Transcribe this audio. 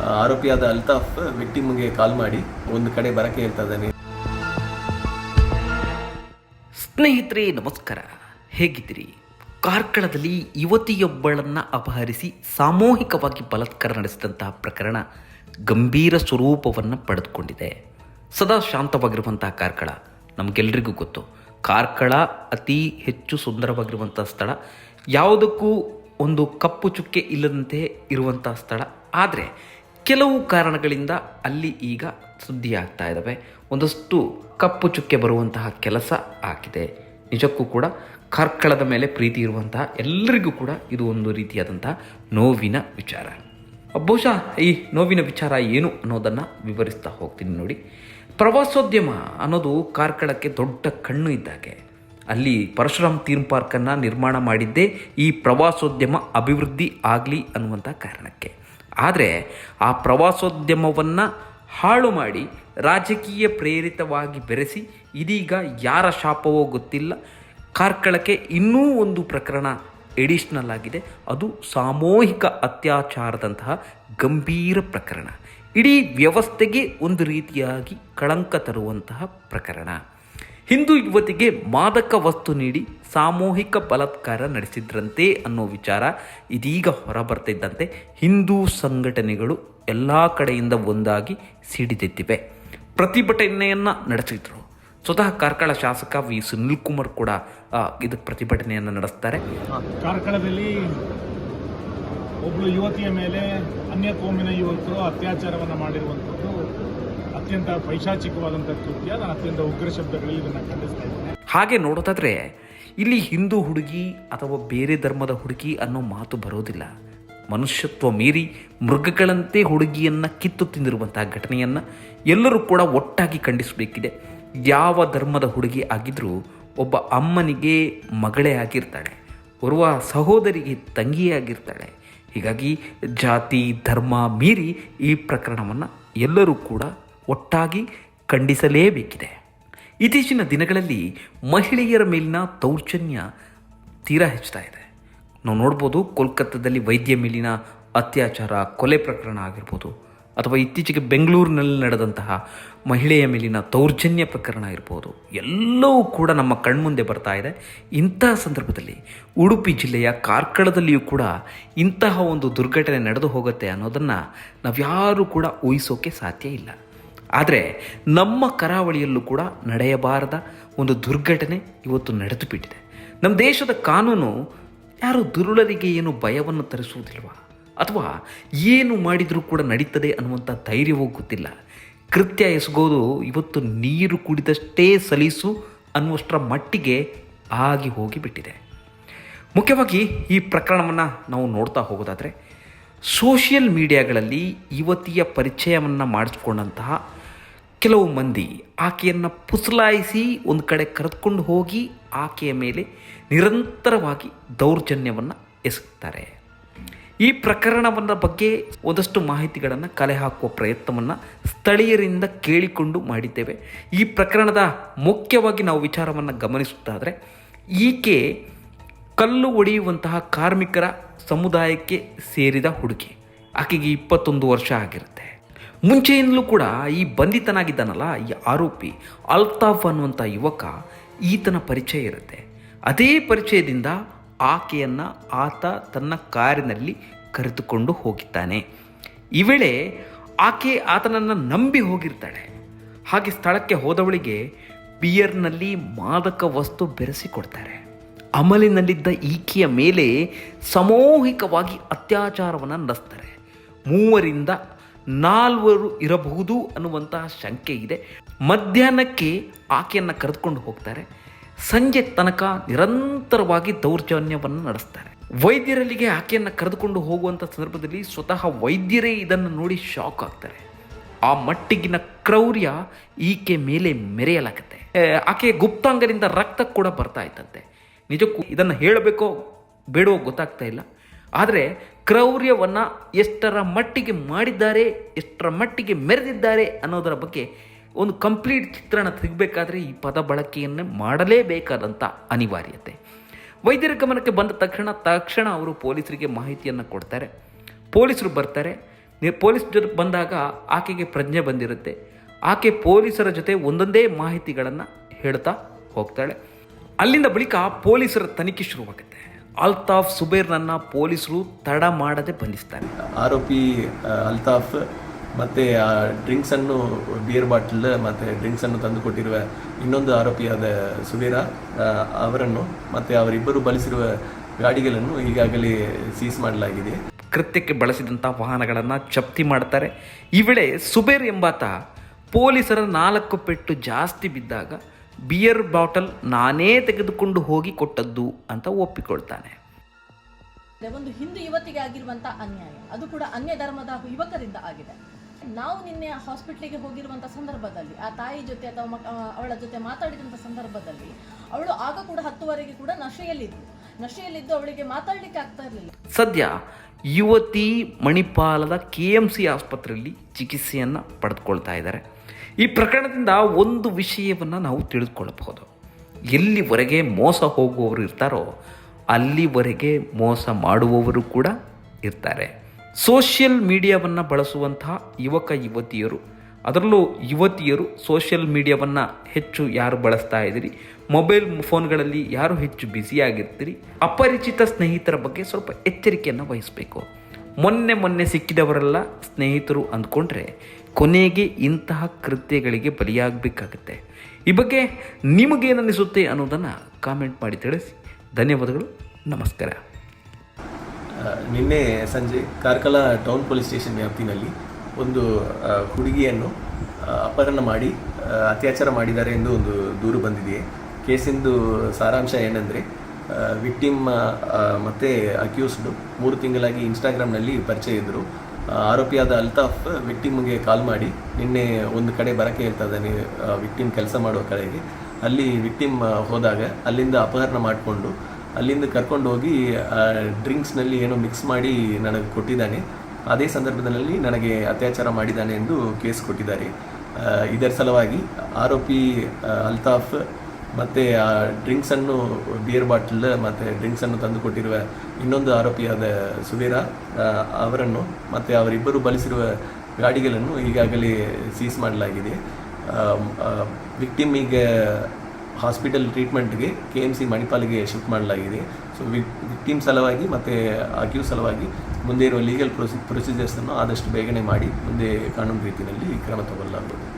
ಆರೋಪಿಯಾದ ಅಲ್ತಾಫ್ ವಿಕ್ಟಿಮ್ಗೆ ಕಾಲ್ ಮಾಡಿ, ಒಂದು ಕಡೆ ಬರಕ್ಕೆ ಹೇಳ್ತಾ ಇದ್ದಾನೆ. ಸ್ನೇಹಿತರೆ, ನಮಸ್ಕಾರ. ಹೇಗಿದ್ದೀರಿ? ಕಾರ್ಕಳದಲ್ಲಿ ಯುವತಿಯೊಬ್ಬಳನ್ನು ಅಪಹರಿಸಿ ಸಾಮೂಹಿಕವಾಗಿ ಬಲತ್ಕಾರ ನಡೆಸಿದಂತಹ ಪ್ರಕರಣ ಗಂಭೀರ ಸ್ವರೂಪವನ್ನು ಪಡೆದುಕೊಂಡಿದೆ. ಸದಾ ಶಾಂತವಾಗಿರುವಂತಹ ಕಾರ್ಕಳ ನಮಗೆಲ್ಲರಿಗೂ ಗೊತ್ತು. ಕಾರ್ಕಳ ಅತಿ ಹೆಚ್ಚು ಸುಂದರವಾಗಿರುವಂಥ ಸ್ಥಳ, ಯಾವುದಕ್ಕೂ ಒಂದು ಕಪ್ಪು ಚುಕ್ಕೆ ಇಲ್ಲದಂತೆ ಇರುವಂಥ ಸ್ಥಳ. ಆದರೆ ಕೆಲವು ಕಾರಣಗಳಿಂದ ಅಲ್ಲಿ ಈಗ ಸುದ್ದಿ ಆಗ್ತಾ ಇದ್ದಾವೆ ಒಂದಷ್ಟು ಕಪ್ಪು ಚುಕ್ಕೆ ಬರುವಂತಹ ಕೆಲಸ ಆಗಿದೆ. ನಿಜಕ್ಕೂ ಕೂಡ ಕಾರ್ಕಳದ ಮೇಲೆ ಪ್ರೀತಿ ಇರುವಂತಹ ಎಲ್ಲರಿಗೂ ಕೂಡ ಇದು ಒಂದು ರೀತಿಯಾದಂತಹ ನೋವಿನ ವಿಚಾರ. ಬಹುಶಃ ಈ ನೋವಿನ ವಿಚಾರ ಏನು ಅನ್ನೋದನ್ನು ವಿವರಿಸ್ತಾ ಹೋಗ್ತೀನಿ ನೋಡಿ. ಪ್ರವಾಸೋದ್ಯಮ ಅನ್ನೋದು ಕಾರ್ಕಳಕ್ಕೆ ದೊಡ್ಡ ಕಣ್ಣು ಇದ್ದಾಗೆ ಅಲ್ಲಿ ಪರಶುರಾಮ್ ಥೀಮ್ ಪಾರ್ಕನ್ನು ನಿರ್ಮಾಣ ಮಾಡಿದ್ದೇ ಈ ಪ್ರವಾಸೋದ್ಯಮ ಅಭಿವೃದ್ಧಿ ಆಗಲಿ ಅನ್ನುವಂಥ ಕಾರಣಕ್ಕೆ. ಆದರೆ ಆ ಪ್ರವಾಸೋದ್ಯಮವನ್ನು ಹಾಳು ಮಾಡಿ ರಾಜಕೀಯ ಪ್ರೇರಿತವಾಗಿ ಬೆರೆಸಿ ಇದೀಗ ಯಾರ ಶಾಪವೋ ಗೊತ್ತಿಲ್ಲ. ಕಾರ್ಕಳಕ್ಕೆ ಇನ್ನೂ ಒಂದು ಪ್ರಕರಣ ಎಡಿಷ್ನಲ್ ಆಗಿದೆ. ಅದು ಸಾಮೂಹಿಕ ಅತ್ಯಾಚಾರದಂತಹ ಗಂಭೀರ ಪ್ರಕರಣ. ಇಡೀ ವ್ಯವಸ್ಥೆಗೆ ಒಂದು ರೀತಿಯಾಗಿ ಕಳಂಕ ತರುವಂತಹ ಪ್ರಕರಣ. ಹಿಂದೂ ಯುವತಿಗೆ ಮಾದಕ ವಸ್ತು ನೀಡಿ ಸಾಮೂಹಿಕ ಬಲಾತ್ಕಾರ ನಡೆಸಿದ್ರಂತೆ ಅನ್ನೋ ವಿಚಾರ ಇದೀಗ ಹೊರಬರ್ತಿದ್ದಂತೆ ಹಿಂದೂ ಸಂಘಟನೆಗಳು ಎಲ್ಲ ಕಡೆಯಿಂದ ಒಂದಾಗಿ ಸಿಡಿದೆತ್ತಿವೆ ಪ್ರತಿಭಟನೆಯನ್ನು ನಡೆಸಿದ್ರು. ಸ್ವತಃ ಕಾರ್ಕಳ ಶಾಸಕ ವಿ ಸುನಿಲ್ ಕುಮಾರ್ ಕೂಡ ಇದಕ್ಕೆ ಪ್ರತಿಭಟನೆಯನ್ನು ನಡೆಸ್ತಾರೆ. ಕಾರ್ಕಳದಲ್ಲಿ ಒಬ್ಬಳು ಯುವತಿಯ ಮೇಲೆ ಅನ್ಯ ಕೋಮಿನ ಯುವಕರು ಅತ್ಯಾಚಾರವನ್ನು ಮಾಡಿರುವಂಥದ್ದು ಅತ್ಯಂತ ಪೈಶಾಚಿಕವಾದಂಥ ಕೃತ್ಯ. ನಾನು ಅತ್ಯಂತ ಉಗ್ರ ಶಬ್ದಗಳಲ್ಲಿ ಇದನ್ನು ಖಂಡಿಸ್ತಾ ಇದ್ದೇನೆ. ಹಾಗೆ ನೋಡೋದಾದ್ರೆ, ಇಲ್ಲಿ ಹಿಂದೂ ಹುಡುಗಿ ಅಥವಾ ಬೇರೆ ಧರ್ಮದ ಹುಡುಗಿ ಅನ್ನೋ ಮಾತು ಬರೋದಿಲ್ಲ. ಮನುಷ್ಯತ್ವ ಮೀರಿ ಮೃಗಗಳಂತೆ ಹುಡುಗಿಯನ್ನು ಕಿತ್ತು ತಿಂದಿರುವಂತಹ ಘಟನೆಯನ್ನು ಎಲ್ಲರೂ ಕೂಡ ಒಟ್ಟಾಗಿ ಖಂಡಿಸಬೇಕಿದೆ. ಯಾವ ಧರ್ಮದ ಹುಡುಗಿ ಆಗಿದ್ರೂ ಒಬ್ಬ ಅಮ್ಮನಿಗೆ ಮಗಳೇ ಆಗಿರ್ತಾಳೆ. ಓರ್ವ ಸಹೋದರಿಗೆ ತಂಗಿಯೇ ಆಗಿರ್ತಾಳೆ. ಹೀಗಾಗಿ ಜಾತಿ, ಧರ್ಮ ಮೀರಿ ಈ ಪ್ರಕರಣವನ್ನು ಎಲ್ಲರೂ ಕೂಡ ಒಟ್ಟಾಗಿ ಖಂಡಿಸಲೇಬೇಕಿದೆ. ಇತ್ತೀಚಿನ ದಿನಗಳಲ್ಲಿ ಮಹಿಳೆಯರ ಮೇಲಿನ ದೌರ್ಜನ್ಯ ತೀರಾ ಹೆಚ್ಚುತ್ತಾ ಇದೆ. ನಾವು ನೋಡ್ಬೋದು ಕೋಲ್ಕತ್ತಾದಲ್ಲಿ ವೈದ್ಯ ಮೇಲಿನ ಅತ್ಯಾಚಾರ, ಕೊಲೆ ಪ್ರಕರಣ ಆಗಿರ್ಬೋದು, ಅಥವಾ ಇತ್ತೀಚೆಗೆ ಬೆಂಗಳೂರಿನಲ್ಲಿ ನಡೆದಂತಹ ಮಹಿಳೆಯ ಮೇಲಿನ ದೌರ್ಜನ್ಯ ಪ್ರಕರಣ ಇರ್ಬೋದು, ಎಲ್ಲವೂ ಕೂಡ ನಮ್ಮ ಕಣ್ಮುಂದೆ ಬರ್ತಾ ಇದೆ. ಇಂತಹ ಸಂದರ್ಭದಲ್ಲಿ ಉಡುಪಿ ಜಿಲ್ಲೆಯ ಕಾರ್ಕಳದಲ್ಲಿಯೂ ಕೂಡ ಇಂತಹ ಒಂದು ದುರ್ಘಟನೆ ನಡೆದು ಹೋಗುತ್ತೆ ಅನ್ನೋದನ್ನು ನಾವ್ಯಾರೂ ಕೂಡ ಊಹಿಸೋಕೆ ಸಾಧ್ಯ ಇಲ್ಲ. ಆದರೆ ನಮ್ಮ ಕರಾವಳಿಯಲ್ಲೂ ಕೂಡ ನಡೆಯಬಾರದ ಒಂದು ದುರ್ಘಟನೆ ಇವತ್ತು ನಡೆದು ಬಿಟ್ಟಿದೆ ನಮ್ಮ ದೇಶದ ಕಾನೂನು ಯಾರು ದುರುಳರಿಗೆ ಏನು ಭಯವನ್ನು ತರಿಸುವುದಿಲ್ವ? ಅಥವಾ ಏನು ಮಾಡಿದರೂ ಕೂಡ ನಡೀತದೆ ಅನ್ನುವಂಥ ಧೈರ್ಯವೂ ಗೊತ್ತಿಲ್ಲ. ಕೃತ್ಯ ಎಸಗೋದು ಇವತ್ತು ನೀರು ಕುಡಿದಷ್ಟೇ ಸಲೀಸು ಅನ್ನುವಷ್ಟರ ಮಟ್ಟಿಗೆ ಆಗಿ ಹೋಗಿಬಿಟ್ಟಿದೆ. ಮುಖ್ಯವಾಗಿ ಈ ಪ್ರಕರಣವನ್ನು ನಾವು ನೋಡ್ತಾ ಹೋಗೋದಾದರೆ ಸೋಷಿಯಲ್ ಮೀಡಿಯಾಗಳಲ್ಲಿ ಯುವತಿಯ ಪರಿಚಯವನ್ನು ಮಾಡಿಸ್ಕೊಂಡಂತಹ ಕೆಲವು ಮಂದಿ, ಆಕೆಯನ್ನು ಪುಸಲಾಯಿಸಿ ಒಂದು ಕಡೆ ಕರೆದುಕೊಂಡು ಹೋಗಿ ಆಕೆಯ ಮೇಲೆ ನಿರಂತರವಾಗಿ ದೌರ್ಜನ್ಯವನ್ನು ಎಸಗ್ತಾರೆ. ಈ ಪ್ರಕರಣವನ್ನ ಬಗ್ಗೆ ಒಂದಷ್ಟು ಮಾಹಿತಿಗಳನ್ನು ಕಲೆ ಹಾಕುವ ಪ್ರಯತ್ನವನ್ನು ಸ್ಥಳೀಯರಿಂದ ಕೇಳಿಕೊಂಡು ಮಾಡಿದ್ದೇವೆ. ಈ ಪ್ರಕರಣದ ಮುಖ್ಯವಾಗಿ ನಾವು ವಿಚಾರವನ್ನು ಗಮನಿಸುತ್ತಾದರೆ, ಈಕೆ ಕಲ್ಲು ಒಡೆಯುವಂತಹ ಕಾರ್ಮಿಕರ ಸಮುದಾಯಕ್ಕೆ ಸೇರಿದ ಹುಡುಗಿ. ಆಕೆಗೆ ಇಪ್ಪತ್ತೊಂದು ವರ್ಷ ಆಗಿರುತ್ತೆ. ಮುಂಚೆಯಿಂದಲೂ ಕೂಡ ಈ ಬಂಧಿತನಾಗಿದ್ದಾನಲ್ಲ ಈ ಆರೋಪಿ ಅಲ್ತಾಫ್ ಅನ್ನುವಂಥ ಯುವಕ ಈತನ ಪರಿಚಯ ಇರುತ್ತೆ. ಅದೇ ಪರಿಚಯದಿಂದ ಆಕೆಯನ್ನು ಆತ ತನ್ನ ಕಾರಿನಲ್ಲಿ ಕರೆದುಕೊಂಡು ಹೋಗಿದ್ದಾನೆ. ಈ ವೇಳೆ ಆಕೆ ಆತನನ್ನು ನಂಬಿ ಹೋಗಿರ್ತಾಳೆ. ಹಾಗೆ ಸ್ಥಳಕ್ಕೆ ಹೋದವಳಿಗೆ ಬಿಯರ್ನಲ್ಲಿ ಮಾದಕ ವಸ್ತು ಬೆರೆಸಿಕೊಡ್ತಾರೆ. ಅಮಲಿನಲ್ಲಿದ್ದ ಈಕೆಯ ಮೇಲೆ ಸಾಮೂಹಿಕವಾಗಿ ಅತ್ಯಾಚಾರವನ್ನು ನಡೆಸ್ತಾರೆ. ಮೂವರಿಂದ ನಾಲ್ವರು ಇರಬಹುದು ಅನ್ನುವಂತಹ ಶಂಕೆ ಇದೆ. ಮಧ್ಯಾಹ್ನಕ್ಕೆ ಆಕೆಯನ್ನು ಕರೆದುಕೊಂಡು ಹೋಗ್ತಾರೆ. ಸಂಜೆ ತನಕ ನಿರಂತರವಾಗಿ ದೌರ್ಜನ್ಯವನ್ನು ನಡೆಸ್ತಾರೆ. ವೈದ್ಯರಲ್ಲಿಗೆ ಆಕೆಯನ್ನು ಕರೆದುಕೊಂಡು ಹೋಗುವಂಥ ಸಂದರ್ಭದಲ್ಲಿ ಸ್ವತಃ ವೈದ್ಯರೇ ಇದನ್ನು ನೋಡಿ ಶಾಕ್ ಆಗ್ತಾರೆ. ಆ ಮಟ್ಟಿಗಿನ ಕ್ರೌರ್ಯ ಈಕೆ ಮೇಲೆ ಮೆರೆಯಲಾಗುತ್ತೆ. ಆಕೆಯ ಆಕೆ ಗುಪ್ತಾಂಗದಿಂದ ರಕ್ತ ಕೂಡ ಬರ್ತಾ ಇತ್ತಂತೆ ನಿಜಕ್ಕೂ ಇದನ್ನು ಹೇಳಬೇಕೋ ಬೇಡವೋ ಗೊತ್ತಾಗ್ತಾ ಇಲ್ಲ. ಆದರೆ ಕ್ರೌರ್ಯವನ್ನು ಎಷ್ಟರ ಮಟ್ಟಿಗೆ ಮಾಡಿದ್ದಾರೆ, ಎಷ್ಟರ ಮಟ್ಟಿಗೆ ಮೆರೆದಿದ್ದಾರೆ ಅನ್ನೋದರ ಬಗ್ಗೆ ಒಂದು ಕಂಪ್ಲೀಟ್ ಚಿತ್ರಣ ತೆಗಬೇಕಾದ್ರೆ ಈ ಪದ ಬಳಕೆಯನ್ನು ಮಾಡಲೇಬೇಕಾದಂಥ ಅನಿವಾರ್ಯತೆ. ವೈದ್ಯರ ಗಮನಕ್ಕೆ ಬಂದ ತಕ್ಷಣ ತಕ್ಷಣ ಅವರು ಪೊಲೀಸರಿಗೆ ಮಾಹಿತಿಯನ್ನು ಕೊಡ್ತಾರೆ. ಪೊಲೀಸರು ಬರ್ತಾರೆ. ಪೊಲೀಸ್ ಜೊತೆ ಬಂದಾಗ ಆಕೆಗೆ ಪ್ರಜ್ಞೆ ಬಂದಿರುತ್ತೆ. ಆಕೆ ಪೊಲೀಸರ ಜೊತೆ ಒಂದೊಂದೇ ಮಾಹಿತಿಗಳನ್ನು ಹೇಳ್ತಾ ಹೋಗ್ತಾಳೆ. ಅಲ್ಲಿಂದ ಬಳಿಕ ಪೊಲೀಸರ ತನಿಖೆ ಶುರುವಾಗುತ್ತೆ. ಅಲ್ತಾಫ್ ಸುಬೇರ್ನನ್ನ ಪೊಲೀಸರು ತಡ ಮಾಡದೆ ಬಂಧಿಸ್ತಾರೆ. ಆರೋಪಿ ಅಲ್ತಾಫ್ ಮತ್ತೆ ಆ ಡ್ರಿಂಕ್ಸನ್ನು ಬಿಯರ್ ಬಾಟಲ್ ಮತ್ತೆ ಡ್ರಿಂಕ್ಸನ್ನು ತಂದು ಕೊಟ್ಟಿರುವ ಇನ್ನೊಂದು ಆರೋಪಿಯಾದ ಸುಬೇರ ಅವರನ್ನು ಮತ್ತೆ ಅವರಿಬ್ಬರು ಬಳಸಿರುವ ಗಾಡಿಗಳನ್ನು ಈಗಾಗಲೇ ಸೀಸ್ ಮಾಡಲಾಗಿದೆ. ಕೃತ್ಯಕ್ಕೆ ಬಳಸಿದಂಥ ವಾಹನಗಳನ್ನು ಜಪ್ತಿ ಮಾಡ್ತಾರೆ. ಈ ವೇಳೆ ಸುಬೇರ್ ಎಂಬಾತ ಪೊಲೀಸರ ನಾಲ್ಕು ಪೆಟ್ಟು ಜಾಸ್ತಿ ಬಿದ್ದಾಗ ಬಿಯರ್ ಬಾಟಲ್ ನಾನೇ ತೆಗೆದುಕೊಂಡು ಹೋಗಿ ಕೊಟ್ಟದ್ದು ಅಂತ ಒಪ್ಪಿಕೊಳ್ತಾನೆ. ಒಂದು ಹಿಂದೂ ಯುವತಿಗೆ ಆಗಿರುವಂತಹ ಅನ್ಯಾಯ. ಅದು ಕೂಡ ಅನ್ಯ ಧರ್ಮದ ಯುವಕರಿಂದ ಆಗಿದೆ. ನಾವು ನಿನ್ನೆ ಹಾಸ್ಪಿಟ್ಲಿಗೆ ಹೋಗಿರುವಂತ ಸಂದರ್ಭದಲ್ಲಿ ಆ ತಾಯಿ ಜೊತೆ ಅಥವಾ ಮಕ- ಅವಳ ಜೊತೆ ಮಾತಾಡಿದಂಥ ಸಂದರ್ಭದಲ್ಲಿ ಅವಳು ಆಗ ಕೂಡ ಹತ್ತುವರೆಗೆ ಕೂಡ ನಶೆಯಲ್ಲಿದ್ದು ನಶೆಯಲ್ಲಿದ್ದು ಅವಳಿಗೆ ಮಾತಾಡಲಿಕ್ಕೆ ಆಗ್ತಾ ಇರಲಿಲ್ಲ. ಸದ್ಯ ಯುವತಿ ಮಣಿಪಾಲದ ಕೆ ಎಂ ಸಿ ಆಸ್ಪತ್ರೆಯಲ್ಲಿ ಚಿಕಿತ್ಸೆಯನ್ನು ಪಡೆದುಕೊಳ್ತಾ ಇದ್ದಾರೆ. ಈ ಪ್ರಕರಣದಿಂದ ಒಂದು ವಿಷಯವನ್ನು ನಾವು ತಿಳಿದುಕೊಳ್ಳಬಹುದು ಎಲ್ಲಿವರೆಗೆ ಮೋಸ ಹೋಗುವವರು ಇರ್ತಾರೋ ಅಲ್ಲಿವರೆಗೆ ಮೋಸ ಮಾಡುವವರು ಕೂಡ ಇರ್ತಾರೆ. ಸೋಷಿಯಲ್ ಮೀಡಿಯಾವನ್ನು ಬಳಸುವಂತಹ ಯುವಕ ಯುವತಿಯರು, ಅದರಲ್ಲೂ ಯುವತಿಯರು ಸೋಷಿಯಲ್ ಮೀಡಿಯಾವನ್ನು ಹೆಚ್ಚು ಯಾರು ಬಳಸ್ತಾ ಇದ್ದೀರಿ? ಮೊಬೈಲ್ ಫೋನ್ಗಳಲ್ಲಿ ಯಾರು ಹೆಚ್ಚು ಬ್ಯುಸಿಯಾಗಿರ್ತೀರಿ? ಅಪರಿಚಿತ ಸ್ನೇಹಿತರ ಬಗ್ಗೆ ಸ್ವಲ್ಪ ಎಚ್ಚರಿಕೆಯನ್ನು ವಹಿಸಬೇಕು. ಮೊನ್ನೆ ಮೊನ್ನೆ ಸಿಕ್ಕಿದವರೆಲ್ಲ ಸ್ನೇಹಿತರು ಅಂದ್ಕೊಂಡ್ರೆ ಕೊನೆಗೆ ಇಂತಹ ಕೃತ್ಯಗಳಿಗೆ ಬಲಿಯಾಗಬೇಕಾಗತ್ತೆ. ಈ ಬಗ್ಗೆ ನಿಮಗೇನನ್ನಿಸುತ್ತೆ ಅನ್ನೋದನ್ನು ಕಾಮೆಂಟ್ ಮಾಡಿ ತಿಳಿಸಿ. ಧನ್ಯವಾದಗಳು, ನಮಸ್ಕಾರ. ನಿನ್ನೆ ಸಂಜೆ ಕಾರ್ಕಳ ಟೌನ್ ಪೊಲೀಸ್ ಸ್ಟೇಷನ್ ವ್ಯಾಪ್ತಿನಲ್ಲಿ ಒಂದು ಹುಡುಗಿಯನ್ನು ಅಪಹರಣ ಮಾಡಿ ಅತ್ಯಾಚಾರ ಮಾಡಿದ್ದಾರೆ ಎಂದು ಒಂದು ದೂರು ಬಂದಿದೆ. ಕೇಸಿಂದು ಸಾರಾಂಶ ಏನಂದರೆ ವಿಕ್ಟಿಮ್ ಮತ್ತು ಅಕ್ಯೂಸ್ಡ್ ಮೂರು ತಿಂಗಳಾಗಿ ಇನ್ಸ್ಟಾಗ್ರಾಮ್ನಲ್ಲಿ ಪರಿಚಯ ಇದ್ದರು. ಆರೋಪಿಯಾದ ಅಲ್ತಾಫ್ ವಿಕ್ಟಿಮ್ಗೆ ಕಾಲ್ ಮಾಡಿ, ನಿನ್ನೆ ಒಂದು ಕಡೆ ಬರಕ್ಕೆ ಹೇಳ್ತಾ ಇದ್ದಾನೆ ವಿಕ್ಟಿಮ್ ಕೆಲಸ ಮಾಡುವ ಕಡೆಗೆ. ಅಲ್ಲಿ ವಿಕ್ಟಿಮ್ ಹೋದಾಗ ಅಲ್ಲಿಂದ ಅಪಹರಣ ಮಾಡಿಕೊಂಡು, ಅಲ್ಲಿಂದ ಕರ್ಕೊಂಡು ಹೋಗಿ ಡ್ರಿಂಕ್ಸ್ನಲ್ಲಿ ಏನೋ ಮಿಕ್ಸ್ ಮಾಡಿ ನನಗೆ ಕೊಟ್ಟಿದ್ದಾನೆ. ಅದೇ ಸಂದರ್ಭದಲ್ಲಿ ನನಗೆ ಅತ್ಯಾಚಾರ ಮಾಡಿದ್ದಾನೆ ಎಂದು ಕೇಸ್ ಕೊಟ್ಟಿದ್ದಾರೆ. ಇದರ ಸಲುವಾಗಿ ಆರೋಪಿ ಅಲ್ತಾಫ್ ಮತ್ತು ಆ ಡ್ರಿಂಕ್ಸನ್ನು ಬಿಯರ್ ಬಾಟಲ್ ಮತ್ತು ಡ್ರಿಂಕ್ಸನ್ನು ತಂದು ಕೊಟ್ಟಿರುವ ಇನ್ನೊಂದು ಆರೋಪಿಯಾದ ಸುವೀರ ಅವರನ್ನು ಮತ್ತು ಅವರಿಬ್ಬರು ಬಳಸಿರುವ ಗಾಡಿಗಳನ್ನು ಈಗಾಗಲೇ ಸೀಸ್ ಮಾಡಲಾಗಿದೆ. ವಿಕ್ಟಿಮ್ ಈಗ ಹಾಸ್ಪಿಟಲ್ ಟ್ರೀಟ್ಮೆಂಟ್ಗೆ ಕೆ ಎಂ ಸಿ ಮಣಿಪಾಲಿಗೆ ಶಿಫ್ಟ್ ಮಾಡಲಾಗಿದೆ. ಸೊ ವಿಕ್ಟಿಮ್ ಸಲುವಾಗಿ ಮತ್ತು ಅಕ್ಯೂ ಸಲುವಾಗಿ ಮುಂದೆ ಇರುವ ಲೀಗಲ್ ಪ್ರೊಸಿ ಪ್ರೊಸೀಜರ್ಸನ್ನು ಆದಷ್ಟು ಬೇಗನೆ ಮಾಡಿ ಮುಂದೆ ಕಾನೂನು ರೀತಿಯಲ್ಲಿ ಕ್ರಮ ತಗೊಳ್ಳಲಾಗುವುದು